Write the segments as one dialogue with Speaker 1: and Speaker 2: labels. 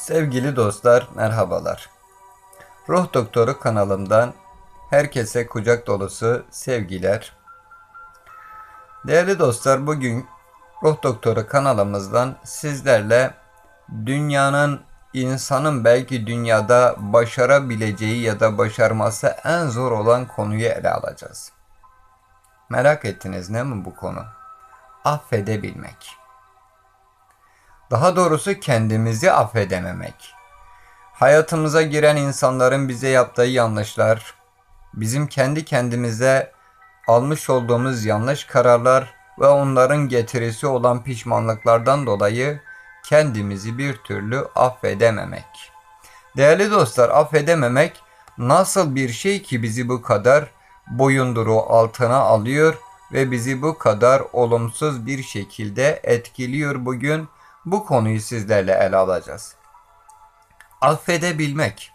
Speaker 1: Sevgili dostlar, merhabalar. Ruh Doktoru kanalımdan herkese kucak dolusu sevgiler. Değerli dostlar, bugün Ruh Doktoru kanalımızdan sizlerle dünyanın insanın belki dünyada başarabileceği ya da başarması en zor olan konuyu ele alacağız. Merak ettiniz ne mi bu konu? Affedebilmek. Daha doğrusu kendimizi affedememek. Hayatımıza giren insanların bize yaptığı yanlışlar, bizim kendi kendimize almış olduğumuz yanlış kararlar ve onların getirisi olan pişmanlıklardan dolayı kendimizi bir türlü affedememek. Değerli dostlar, affedememek nasıl bir şey ki bizi bu kadar boyunduruğu altına alıyor ve bizi bu kadar olumsuz bir şekilde etkiliyor bugün bu konuyu sizlerle ele alacağız. Affedebilmek.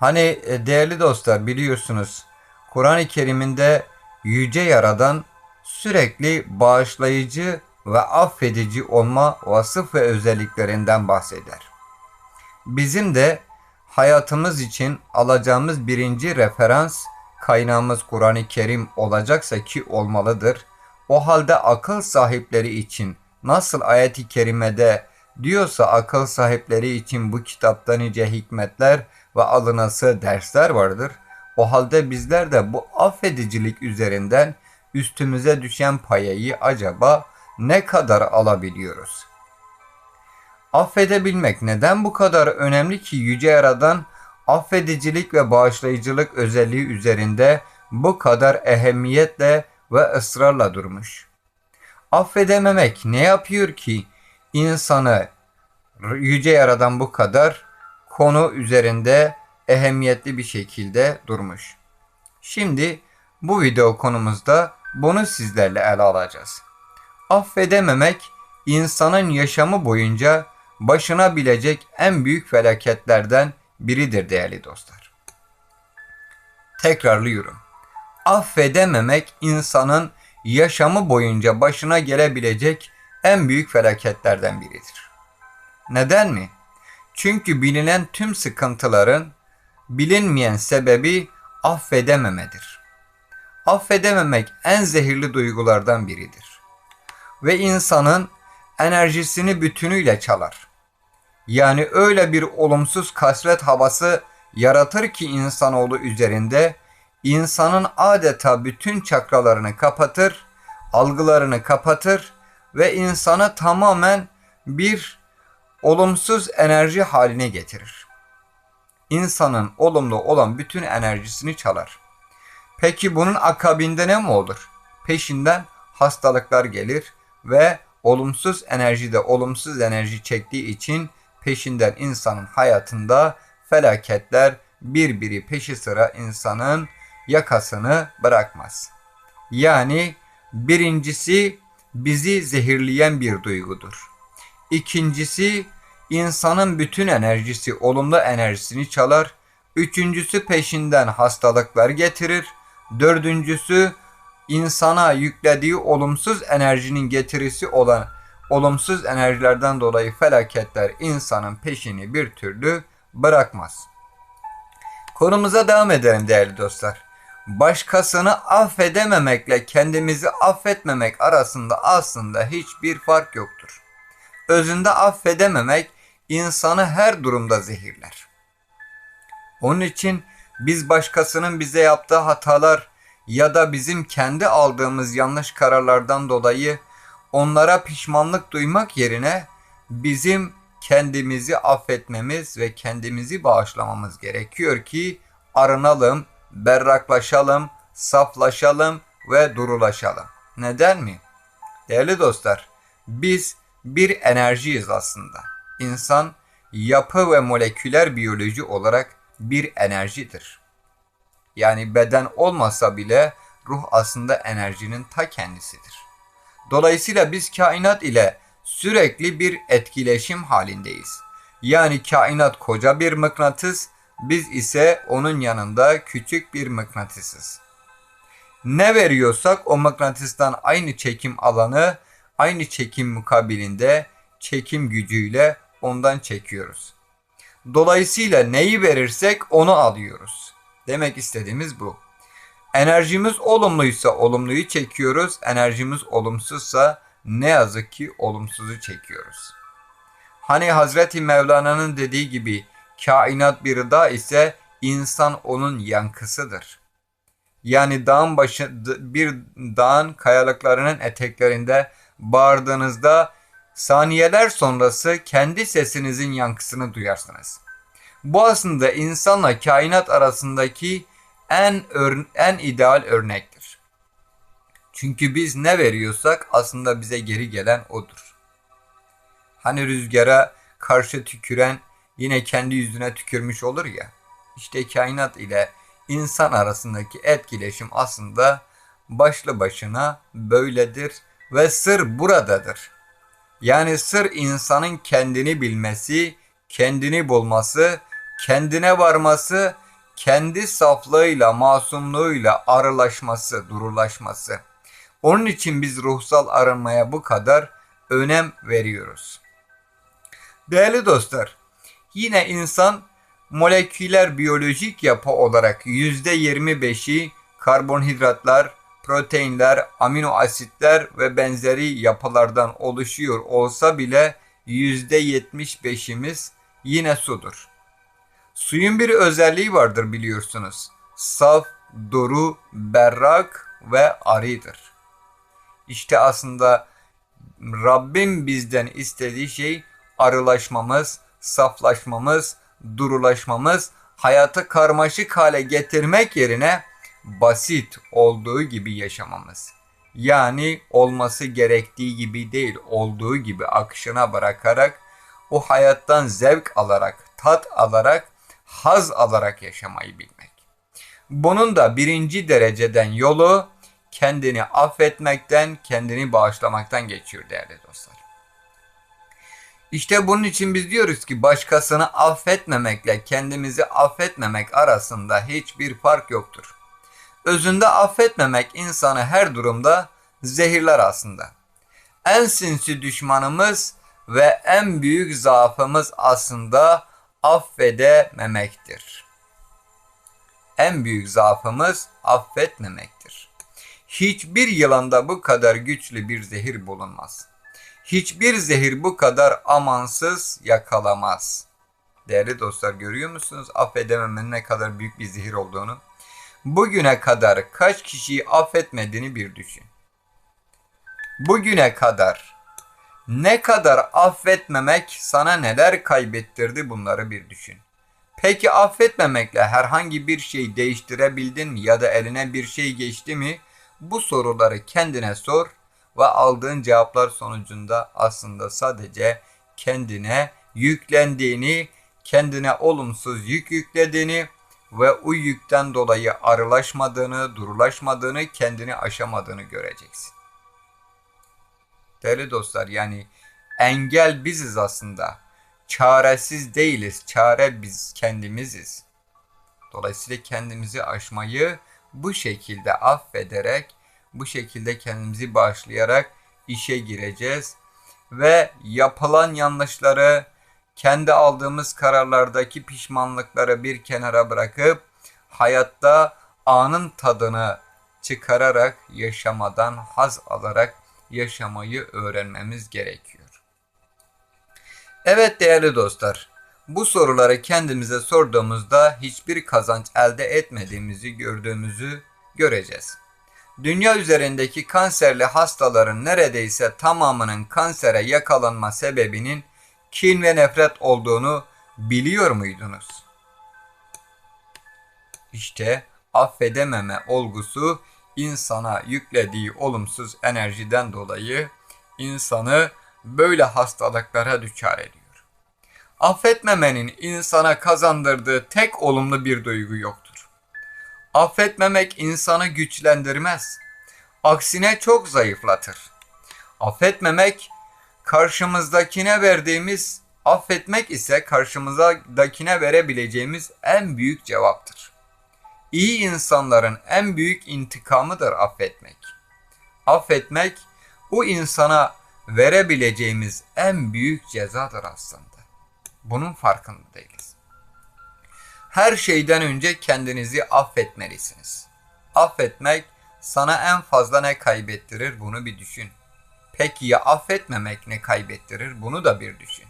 Speaker 1: Hani e, değerli dostlar biliyorsunuz Kur'an-ı Kerim'inde yüce yaradan sürekli bağışlayıcı ve affedici olma vasıf ve özelliklerinden bahseder. Bizim de hayatımız için alacağımız birinci referans kaynağımız Kur'an-ı Kerim olacaksa ki olmalıdır. O halde akıl sahipleri için nasıl ayet-i kerimede diyorsa akıl sahipleri için bu kitapta nice hikmetler ve alınası dersler vardır. O halde bizler de bu affedicilik üzerinden üstümüze düşen payayı acaba ne kadar alabiliyoruz? Affedebilmek neden bu kadar önemli ki Yüce Yaradan affedicilik ve bağışlayıcılık özelliği üzerinde bu kadar ehemmiyetle ve ısrarla durmuş? Affedememek ne yapıyor ki insanı yüce yaradan bu kadar konu üzerinde ehemmiyetli bir şekilde durmuş. Şimdi bu video konumuzda bunu sizlerle ele alacağız. Affedememek insanın yaşamı boyunca başına bilecek en büyük felaketlerden biridir değerli dostlar. Tekrarlıyorum. Affedememek insanın yaşamı boyunca başına gelebilecek en büyük felaketlerden biridir. Neden mi? Çünkü bilinen tüm sıkıntıların bilinmeyen sebebi affedememedir. Affedememek en zehirli duygulardan biridir. Ve insanın enerjisini bütünüyle çalar. Yani öyle bir olumsuz kasvet havası yaratır ki insanoğlu üzerinde insanın adeta bütün çakralarını kapatır, algılarını kapatır ve insanı tamamen bir olumsuz enerji haline getirir. İnsanın olumlu olan bütün enerjisini çalar. Peki bunun akabinde ne mi olur? Peşinden hastalıklar gelir ve olumsuz enerji de olumsuz enerji çektiği için peşinden insanın hayatında felaketler birbiri peşi sıra insanın yakasını bırakmaz. Yani birincisi bizi zehirleyen bir duygudur. İkincisi insanın bütün enerjisi, olumlu enerjisini çalar. Üçüncüsü peşinden hastalıklar getirir. Dördüncüsü insana yüklediği olumsuz enerjinin getirisi olan olumsuz enerjilerden dolayı felaketler insanın peşini bir türlü bırakmaz. Konumuza devam edelim değerli dostlar başkasını affedememekle kendimizi affetmemek arasında aslında hiçbir fark yoktur. Özünde affedememek insanı her durumda zehirler. Onun için biz başkasının bize yaptığı hatalar ya da bizim kendi aldığımız yanlış kararlardan dolayı onlara pişmanlık duymak yerine bizim kendimizi affetmemiz ve kendimizi bağışlamamız gerekiyor ki arınalım, berraklaşalım, saflaşalım ve durulaşalım. Neden mi? Değerli dostlar, biz bir enerjiyiz aslında. İnsan yapı ve moleküler biyoloji olarak bir enerjidir. Yani beden olmasa bile ruh aslında enerjinin ta kendisidir. Dolayısıyla biz kainat ile sürekli bir etkileşim halindeyiz. Yani kainat koca bir mıknatıs biz ise onun yanında küçük bir mıknatısız. Ne veriyorsak o mıknatıstan aynı çekim alanı, aynı çekim mukabilinde çekim gücüyle ondan çekiyoruz. Dolayısıyla neyi verirsek onu alıyoruz. Demek istediğimiz bu. Enerjimiz olumluysa olumluyu çekiyoruz. Enerjimiz olumsuzsa ne yazık ki olumsuzu çekiyoruz. Hani Hazreti Mevlana'nın dediği gibi kainat bir dağ ise insan onun yankısıdır. Yani dağın başı bir dağın kayalıklarının eteklerinde bağırdığınızda saniyeler sonrası kendi sesinizin yankısını duyarsınız. Bu aslında insanla kainat arasındaki en en ideal örnektir. Çünkü biz ne veriyorsak aslında bize geri gelen odur. Hani rüzgara karşı tüküren yine kendi yüzüne tükürmüş olur ya. İşte kainat ile insan arasındaki etkileşim aslında başlı başına böyledir ve sır buradadır. Yani sır insanın kendini bilmesi, kendini bulması, kendine varması, kendi saflığıyla, masumluğuyla arılaşması, durulaşması. Onun için biz ruhsal arınmaya bu kadar önem veriyoruz. Değerli dostlar, yine insan moleküler biyolojik yapı olarak %25'i karbonhidratlar, proteinler, amino asitler ve benzeri yapılardan oluşuyor olsa bile %75'imiz yine sudur. Suyun bir özelliği vardır biliyorsunuz. Saf, duru, berrak ve arıdır. İşte aslında Rabbim bizden istediği şey arılaşmamız, saflaşmamız, durulaşmamız, hayatı karmaşık hale getirmek yerine basit olduğu gibi yaşamamız. Yani olması gerektiği gibi değil, olduğu gibi akışına bırakarak o hayattan zevk alarak, tat alarak, haz alarak yaşamayı bilmek. Bunun da birinci dereceden yolu kendini affetmekten, kendini bağışlamaktan geçiyor değerli dostlar. İşte bunun için biz diyoruz ki başkasını affetmemekle kendimizi affetmemek arasında hiçbir fark yoktur. Özünde affetmemek insanı her durumda zehirler aslında. En sinsi düşmanımız ve en büyük zaafımız aslında affedememektir. En büyük zaafımız affetmemektir. Hiçbir yılanda bu kadar güçlü bir zehir bulunmaz. Hiçbir zehir bu kadar amansız yakalamaz. Değerli dostlar görüyor musunuz affedememenin ne kadar büyük bir zehir olduğunu? Bugüne kadar kaç kişiyi affetmediğini bir düşün. Bugüne kadar ne kadar affetmemek sana neler kaybettirdi bunları bir düşün. Peki affetmemekle herhangi bir şey değiştirebildin mi ya da eline bir şey geçti mi? Bu soruları kendine sor ve aldığın cevaplar sonucunda aslında sadece kendine yüklendiğini, kendine olumsuz yük yüklediğini ve o yükten dolayı arılaşmadığını, durulaşmadığını, kendini aşamadığını göreceksin. Değerli dostlar yani engel biziz aslında. Çaresiz değiliz. Çare biz kendimiziz. Dolayısıyla kendimizi aşmayı bu şekilde affederek, bu şekilde kendimizi bağışlayarak işe gireceğiz ve yapılan yanlışları, kendi aldığımız kararlardaki pişmanlıkları bir kenara bırakıp hayatta anın tadını çıkararak yaşamadan haz alarak yaşamayı öğrenmemiz gerekiyor. Evet değerli dostlar, bu soruları kendimize sorduğumuzda hiçbir kazanç elde etmediğimizi gördüğümüzü göreceğiz. Dünya üzerindeki kanserli hastaların neredeyse tamamının kansere yakalanma sebebinin kin ve nefret olduğunu biliyor muydunuz? İşte affedememe olgusu insana yüklediği olumsuz enerjiden dolayı insanı böyle hastalıklara düçar ediyor. Affetmemenin insana kazandırdığı tek olumlu bir duygu yoktur. Affetmemek insanı güçlendirmez. Aksine çok zayıflatır. Affetmemek karşımızdakine verdiğimiz affetmek ise karşımızdakine verebileceğimiz en büyük cevaptır. İyi insanların en büyük intikamıdır affetmek. Affetmek o insana verebileceğimiz en büyük cezadır aslında. Bunun farkında değiliz. Her şeyden önce kendinizi affetmelisiniz. Affetmek sana en fazla ne kaybettirir bunu bir düşün. Peki ya affetmemek ne kaybettirir bunu da bir düşün.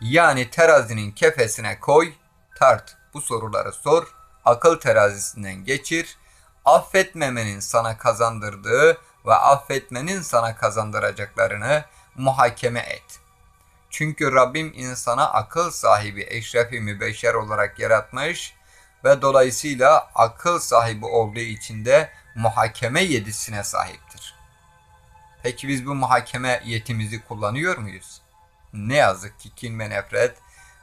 Speaker 1: Yani terazinin kefesine koy, tart. Bu soruları sor, akıl terazisinden geçir. Affetmemenin sana kazandırdığı ve affetmenin sana kazandıracaklarını muhakeme et. Çünkü Rabbim insana akıl sahibi eşrefi mübeşşer olarak yaratmış ve dolayısıyla akıl sahibi olduğu için de muhakeme yedisine sahiptir. Peki biz bu muhakeme yetimizi kullanıyor muyuz? Ne yazık ki kin ve nefret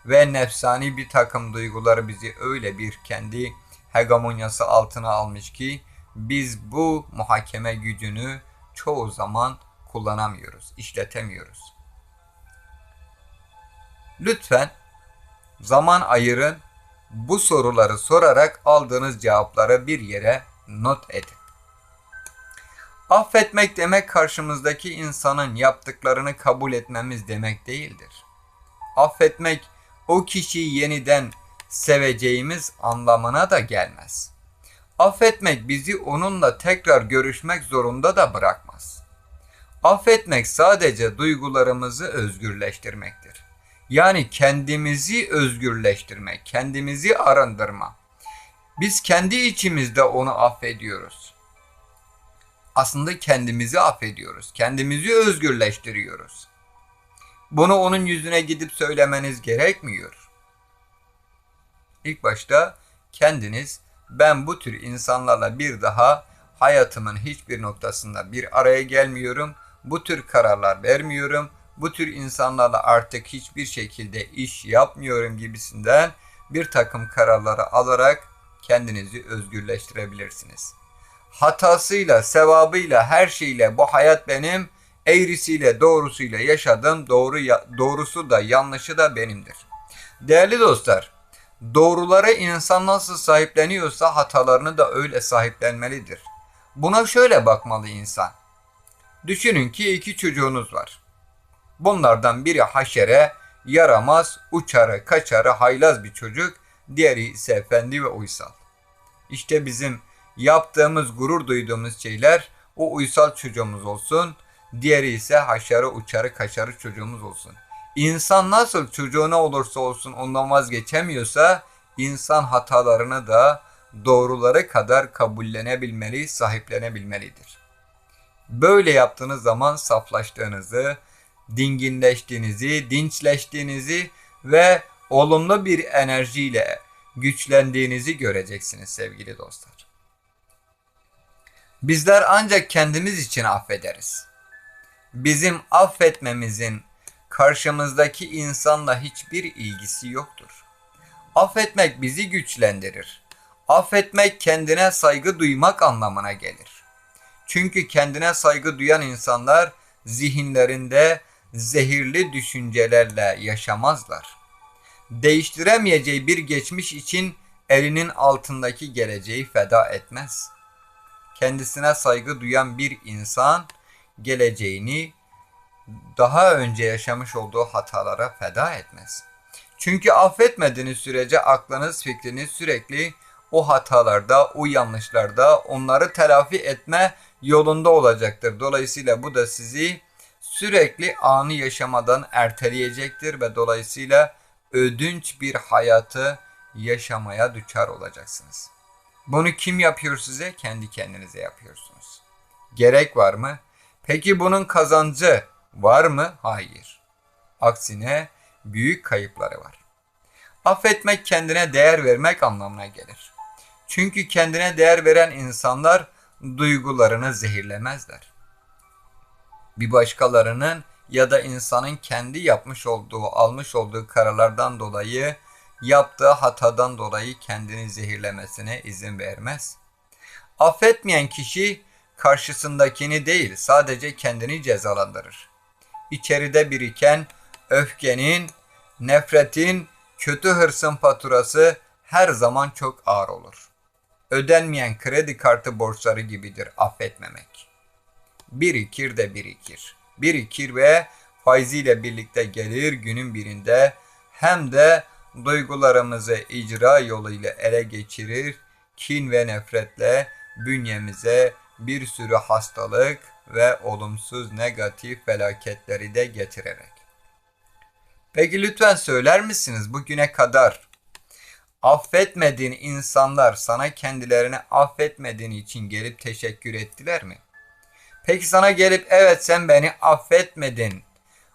Speaker 1: ve nefsani bir takım duyguları bizi öyle bir kendi hegemonyası altına almış ki biz bu muhakeme gücünü çoğu zaman kullanamıyoruz, işletemiyoruz. Lütfen zaman ayırın, bu soruları sorarak aldığınız cevapları bir yere not edin. Affetmek demek karşımızdaki insanın yaptıklarını kabul etmemiz demek değildir. Affetmek o kişiyi yeniden seveceğimiz anlamına da gelmez. Affetmek bizi onunla tekrar görüşmek zorunda da bırakmaz. Affetmek sadece duygularımızı özgürleştirmektir. Yani kendimizi özgürleştirmek, kendimizi arındırma. Biz kendi içimizde onu affediyoruz. Aslında kendimizi affediyoruz. Kendimizi özgürleştiriyoruz. Bunu onun yüzüne gidip söylemeniz gerekmiyor. İlk başta kendiniz ben bu tür insanlarla bir daha hayatımın hiçbir noktasında bir araya gelmiyorum. Bu tür kararlar vermiyorum. Bu tür insanlarla artık hiçbir şekilde iş yapmıyorum gibisinden bir takım kararları alarak kendinizi özgürleştirebilirsiniz. Hatasıyla, sevabıyla, her şeyle bu hayat benim, eğrisiyle, doğrusuyla yaşadım, doğru doğrusu da yanlışı da benimdir. Değerli dostlar, doğruları insan nasıl sahipleniyorsa hatalarını da öyle sahiplenmelidir. Buna şöyle bakmalı insan. Düşünün ki iki çocuğunuz var. Bunlardan biri haşere, yaramaz, uçarı, kaçarı, haylaz bir çocuk, diğeri ise efendi ve uysal. İşte bizim yaptığımız, gurur duyduğumuz şeyler o uysal çocuğumuz olsun, diğeri ise haşarı, uçarı, kaçarı çocuğumuz olsun. İnsan nasıl çocuğuna olursa olsun ondan vazgeçemiyorsa, insan hatalarını da doğruları kadar kabullenebilmeli, sahiplenebilmelidir. Böyle yaptığınız zaman saflaştığınızı, dinginleştiğinizi, dinçleştiğinizi ve olumlu bir enerjiyle güçlendiğinizi göreceksiniz sevgili dostlar. Bizler ancak kendimiz için affederiz. Bizim affetmemizin karşımızdaki insanla hiçbir ilgisi yoktur. Affetmek bizi güçlendirir. Affetmek kendine saygı duymak anlamına gelir. Çünkü kendine saygı duyan insanlar zihinlerinde zehirli düşüncelerle yaşamazlar. Değiştiremeyeceği bir geçmiş için elinin altındaki geleceği feda etmez. Kendisine saygı duyan bir insan geleceğini daha önce yaşamış olduğu hatalara feda etmez. Çünkü affetmediğiniz sürece aklınız, fikriniz sürekli o hatalarda, o yanlışlarda onları telafi etme yolunda olacaktır. Dolayısıyla bu da sizi sürekli anı yaşamadan erteleyecektir ve dolayısıyla ödünç bir hayatı yaşamaya düçar olacaksınız. Bunu kim yapıyor size? Kendi kendinize yapıyorsunuz. Gerek var mı? Peki bunun kazancı var mı? Hayır. Aksine büyük kayıpları var. Affetmek kendine değer vermek anlamına gelir. Çünkü kendine değer veren insanlar duygularını zehirlemezler bir başkalarının ya da insanın kendi yapmış olduğu, almış olduğu kararlardan dolayı, yaptığı hatadan dolayı kendini zehirlemesine izin vermez. Affetmeyen kişi karşısındakini değil, sadece kendini cezalandırır. İçeride biriken öfkenin, nefretin, kötü hırsın faturası her zaman çok ağır olur. Ödenmeyen kredi kartı borçları gibidir affetmemek birikir de birikir. Birikir ve faiziyle birlikte gelir günün birinde hem de duygularımızı icra yoluyla ele geçirir, kin ve nefretle bünyemize bir sürü hastalık ve olumsuz negatif felaketleri de getirerek. Peki lütfen söyler misiniz bugüne kadar affetmediğin insanlar sana kendilerini affetmediğin için gelip teşekkür ettiler mi? Peki sana gelip evet sen beni affetmedin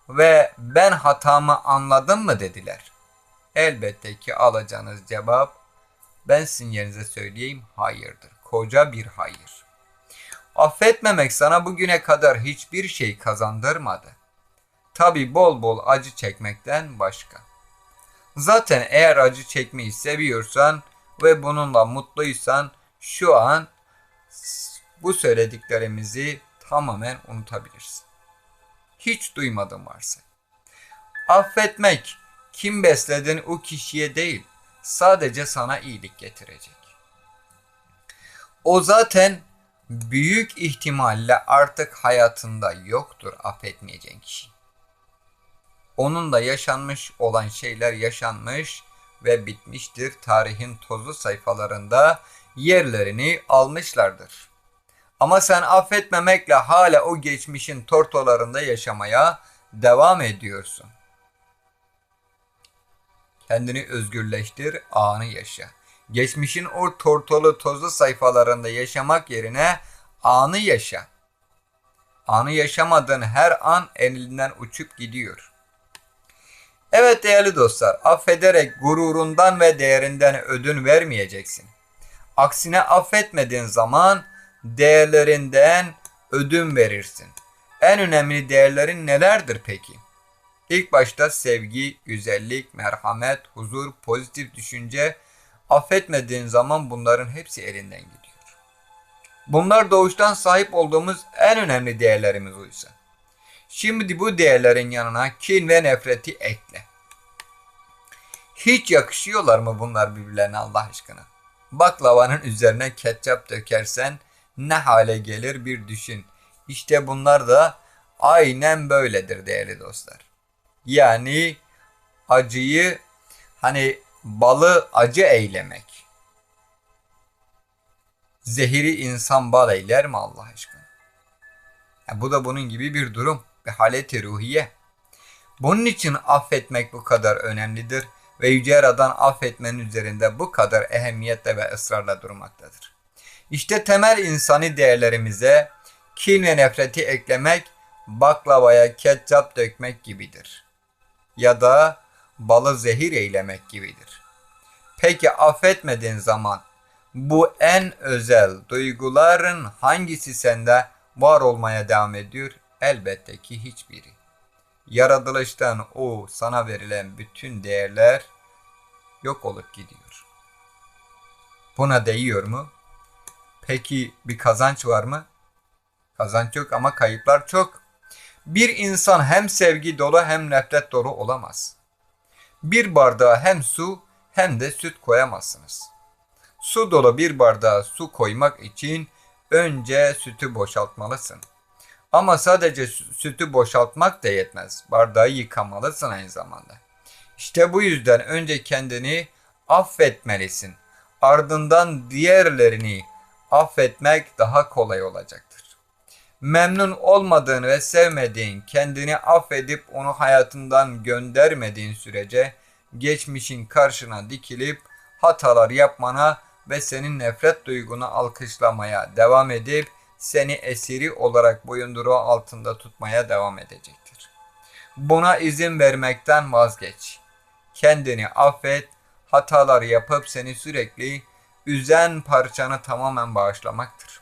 Speaker 1: ve ben hatamı anladım mı dediler. Elbette ki alacağınız cevap ben sizin yerinize söyleyeyim hayırdır. Koca bir hayır. Affetmemek sana bugüne kadar hiçbir şey kazandırmadı. Tabi bol bol acı çekmekten başka. Zaten eğer acı çekmeyi seviyorsan ve bununla mutluysan şu an bu söylediklerimizi tamamen unutabilirsin. Hiç duymadın varsa. Affetmek kim besledin o kişiye değil sadece sana iyilik getirecek. O zaten büyük ihtimalle artık hayatında yoktur affetmeyeceğin kişi. Onunla yaşanmış olan şeyler yaşanmış ve bitmiştir. Tarihin tozlu sayfalarında yerlerini almışlardır. Ama sen affetmemekle hala o geçmişin tortolarında yaşamaya devam ediyorsun. Kendini özgürleştir, anı yaşa. Geçmişin o tortolu tozlu sayfalarında yaşamak yerine anı yaşa. Anı yaşamadığın her an elinden uçup gidiyor. Evet değerli dostlar, affederek gururundan ve değerinden ödün vermeyeceksin. Aksine affetmediğin zaman değerlerinden ödün verirsin. En önemli değerlerin nelerdir peki? İlk başta sevgi, güzellik, merhamet, huzur, pozitif düşünce, affetmediğin zaman bunların hepsi elinden gidiyor. Bunlar doğuştan sahip olduğumuz en önemli değerlerimiz oysa. Şimdi bu değerlerin yanına kin ve nefreti ekle. Hiç yakışıyorlar mı bunlar birbirlerine Allah aşkına? Baklavanın üzerine ketçap dökersen ne hale gelir bir düşün. İşte bunlar da aynen böyledir değerli dostlar. Yani acıyı hani balı acı eylemek. Zehiri insan bal eyler mi Allah aşkına? Yani bu da bunun gibi bir durum. Bir haleti ruhiye. Bunun için affetmek bu kadar önemlidir ve Yüce Yaradan affetmenin üzerinde bu kadar ehemmiyetle ve ısrarla durmaktadır. İşte temel insani değerlerimize kin ve nefreti eklemek baklavaya ketçap dökmek gibidir. Ya da balı zehir eylemek gibidir. Peki affetmediğin zaman bu en özel duyguların hangisi sende var olmaya devam ediyor? Elbette ki hiçbiri. Yaratılıştan o sana verilen bütün değerler yok olup gidiyor. Buna değiyor mu? Peki bir kazanç var mı? Kazanç yok ama kayıplar çok. Bir insan hem sevgi dolu hem nefret dolu olamaz. Bir bardağa hem su hem de süt koyamazsınız. Su dolu bir bardağa su koymak için önce sütü boşaltmalısın. Ama sadece sütü boşaltmak da yetmez. Bardağı yıkamalısın aynı zamanda. İşte bu yüzden önce kendini affetmelisin. Ardından diğerlerini affetmek daha kolay olacaktır. Memnun olmadığın ve sevmediğin, kendini affedip onu hayatından göndermediğin sürece geçmişin karşına dikilip hatalar yapmana ve senin nefret duygunu alkışlamaya devam edip seni esiri olarak boyunduruğu altında tutmaya devam edecektir. Buna izin vermekten vazgeç. Kendini affet, hatalar yapıp seni sürekli üzen parçanı tamamen bağışlamaktır.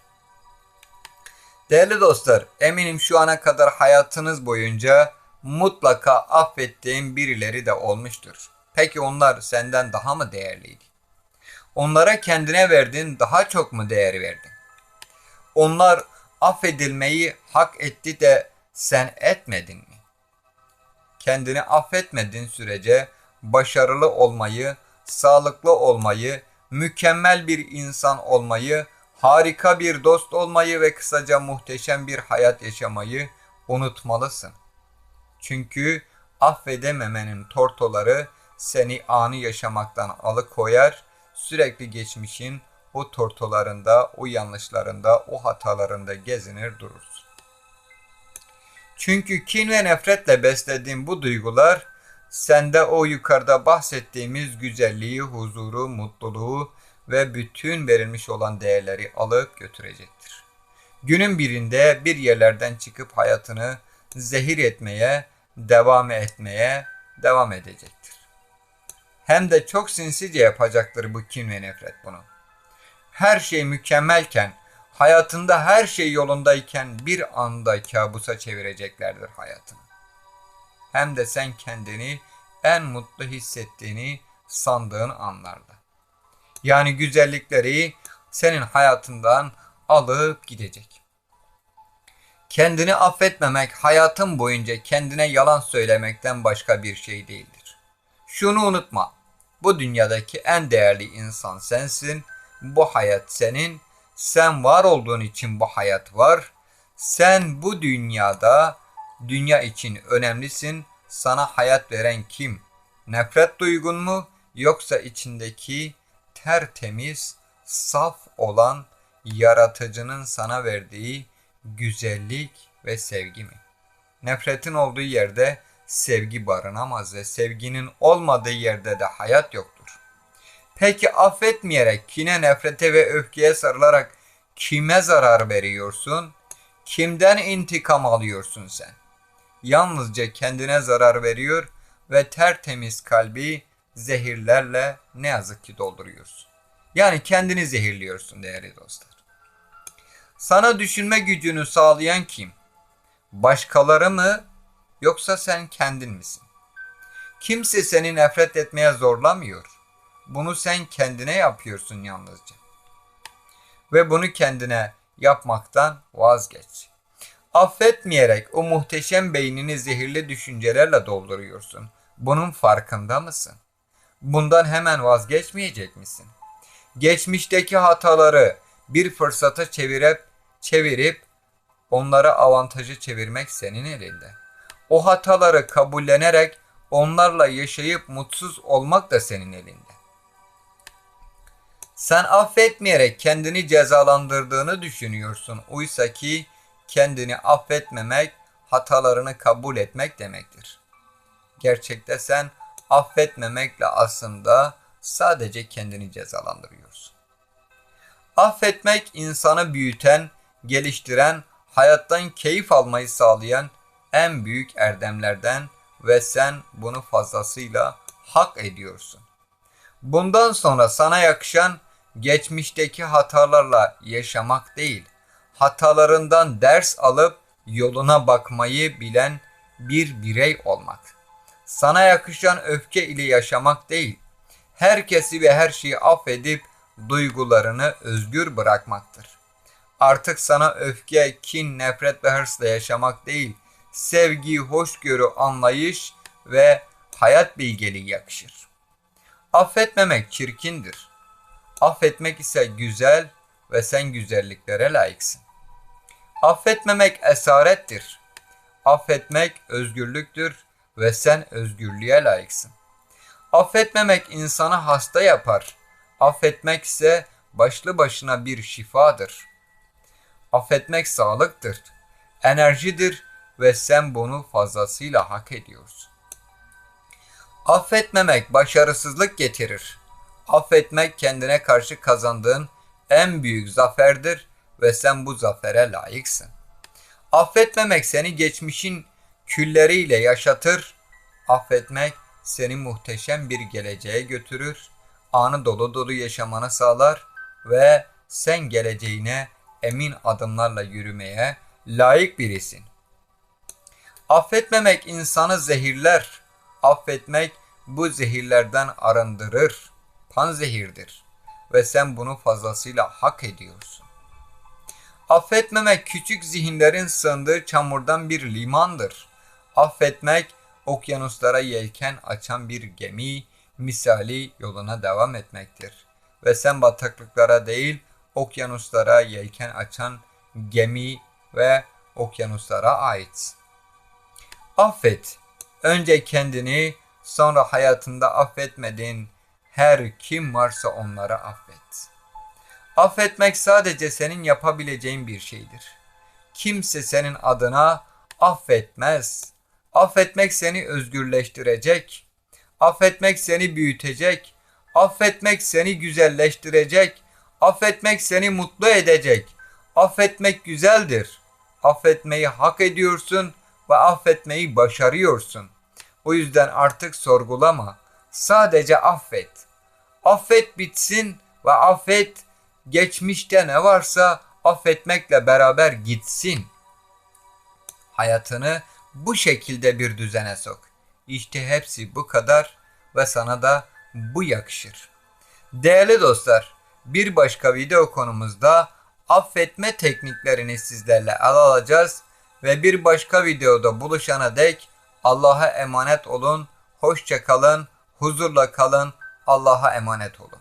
Speaker 1: Değerli dostlar, eminim şu ana kadar hayatınız boyunca mutlaka affettiğin birileri de olmuştur. Peki onlar senden daha mı değerliydi? Onlara kendine verdiğin daha çok mu değer verdin? Onlar affedilmeyi hak etti de sen etmedin mi? Kendini affetmediğin sürece başarılı olmayı, sağlıklı olmayı, mükemmel bir insan olmayı, harika bir dost olmayı ve kısaca muhteşem bir hayat yaşamayı unutmalısın. Çünkü affedememenin tortoları seni anı yaşamaktan alıkoyar, sürekli geçmişin o tortolarında, o yanlışlarında, o hatalarında gezinir durursun. Çünkü kin ve nefretle beslediğin bu duygular sende o yukarıda bahsettiğimiz güzelliği, huzuru, mutluluğu ve bütün verilmiş olan değerleri alıp götürecektir. Günün birinde bir yerlerden çıkıp hayatını zehir etmeye, devam etmeye devam edecektir. Hem de çok sinsice yapacaktır bu kin ve nefret bunu. Her şey mükemmelken, hayatında her şey yolundayken bir anda kabusa çevireceklerdir hayatını. Hem de sen kendini en mutlu hissettiğini sandığın anlarda. Yani güzellikleri senin hayatından alıp gidecek. Kendini affetmemek hayatın boyunca kendine yalan söylemekten başka bir şey değildir. Şunu unutma. Bu dünyadaki en değerli insan sensin. Bu hayat senin. Sen var olduğun için bu hayat var. Sen bu dünyada dünya için önemlisin. Sana hayat veren kim? Nefret duygun mu yoksa içindeki tertemiz, saf olan yaratıcının sana verdiği güzellik ve sevgi mi? Nefretin olduğu yerde sevgi barınamaz ve sevginin olmadığı yerde de hayat yoktur. Peki affetmeyerek kine, nefrete ve öfkeye sarılarak kime zarar veriyorsun? Kimden intikam alıyorsun sen? Yalnızca kendine zarar veriyor ve tertemiz kalbi zehirlerle ne yazık ki dolduruyorsun. Yani kendini zehirliyorsun değerli dostlar. Sana düşünme gücünü sağlayan kim? Başkaları mı yoksa sen kendin misin? Kimse seni nefret etmeye zorlamıyor. Bunu sen kendine yapıyorsun yalnızca. Ve bunu kendine yapmaktan vazgeç. Affetmeyerek o muhteşem beynini zehirli düşüncelerle dolduruyorsun. Bunun farkında mısın? Bundan hemen vazgeçmeyecek misin? Geçmişteki hataları bir fırsata çevirip çevirip onlara avantajı çevirmek senin elinde. O hataları kabullenerek onlarla yaşayıp mutsuz olmak da senin elinde. Sen affetmeyerek kendini cezalandırdığını düşünüyorsun. Oysa ki kendini affetmemek, hatalarını kabul etmek demektir. Gerçekte sen affetmemekle aslında sadece kendini cezalandırıyorsun. Affetmek insanı büyüten, geliştiren, hayattan keyif almayı sağlayan en büyük erdemlerden ve sen bunu fazlasıyla hak ediyorsun. Bundan sonra sana yakışan geçmişteki hatalarla yaşamak değil, hatalarından ders alıp yoluna bakmayı bilen bir birey olmak. Sana yakışan öfke ile yaşamak değil, herkesi ve her şeyi affedip duygularını özgür bırakmaktır. Artık sana öfke, kin, nefret ve hırsla yaşamak değil, sevgi, hoşgörü, anlayış ve hayat bilgeliği yakışır. Affetmemek çirkindir. Affetmek ise güzel ve sen güzelliklere layıksın. Affetmemek esarettir. Affetmek özgürlüktür ve sen özgürlüğe layıksın. Affetmemek insanı hasta yapar. Affetmek ise başlı başına bir şifadır. Affetmek sağlıktır, enerjidir ve sen bunu fazlasıyla hak ediyorsun. Affetmemek başarısızlık getirir. Affetmek kendine karşı kazandığın en büyük zaferdir ve sen bu zafere layıksın. Affetmemek seni geçmişin külleriyle yaşatır. Affetmek seni muhteşem bir geleceğe götürür. Anı dolu dolu yaşamanı sağlar ve sen geleceğine emin adımlarla yürümeye layık birisin. Affetmemek insanı zehirler. Affetmek bu zehirlerden arındırır. Panzehirdir ve sen bunu fazlasıyla hak ediyorsun. Affetmemek küçük zihinlerin sığındığı çamurdan bir limandır. Affetmek okyanuslara yelken açan bir gemi misali yoluna devam etmektir. Ve sen bataklıklara değil okyanuslara yelken açan gemi ve okyanuslara ait. Affet. Önce kendini, Sonra hayatında affetmediğin her kim varsa onları affet. Affetmek sadece senin yapabileceğin bir şeydir. Kimse senin adına affetmez. Affetmek seni özgürleştirecek. Affetmek seni büyütecek. Affetmek seni güzelleştirecek. Affetmek seni mutlu edecek. Affetmek güzeldir. Affetmeyi hak ediyorsun ve affetmeyi başarıyorsun. O yüzden artık sorgulama. Sadece affet. Affet bitsin ve affet geçmişte ne varsa affetmekle beraber gitsin. Hayatını bu şekilde bir düzene sok. İşte hepsi bu kadar ve sana da bu yakışır. Değerli dostlar, bir başka video konumuzda affetme tekniklerini sizlerle ele alacağız ve bir başka videoda buluşana dek Allah'a emanet olun, hoşça kalın, huzurla kalın, Allah'a emanet olun.